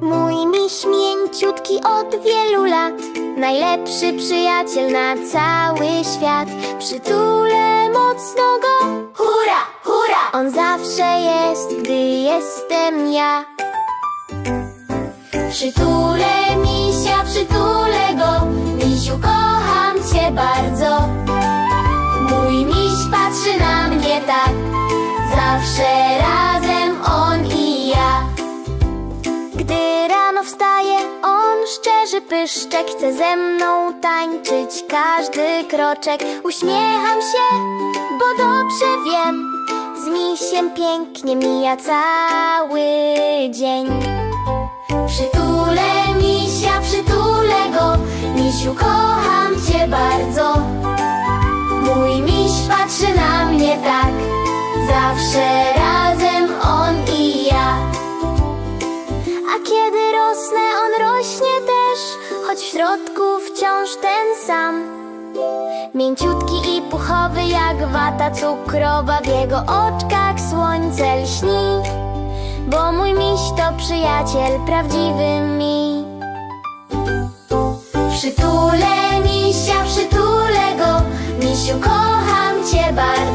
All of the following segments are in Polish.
Mój miś mięciutki od wielu lat Najlepszy przyjaciel na cały świat Przytulę mocno go Hurra, hurra! On zawsze jest, gdy jestem ja Przytulę misia, przytulę go Misiu, kocham cię bardzo Zawsze razem on i ja. Gdy rano wstaje, on szczerzy pyszczek Chce ze mną tańczyć każdy kroczek. Uśmiecham się, bo dobrze wiem Z misiem pięknie mija cały dzień. Przytulę misia, przytulę go Misiu, kocham Zawsze razem on i ja. A kiedy rosnę, on rośnie też Choć w środku wciąż ten sam. Mięciutki i puchowy jak wata cukrowa W jego oczkach słońce lśni. Bo mój miś to przyjaciel prawdziwy mi. Przytulę misia, przytulę go. Misiu, kocham cię bardzo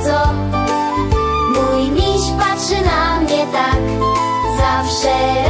say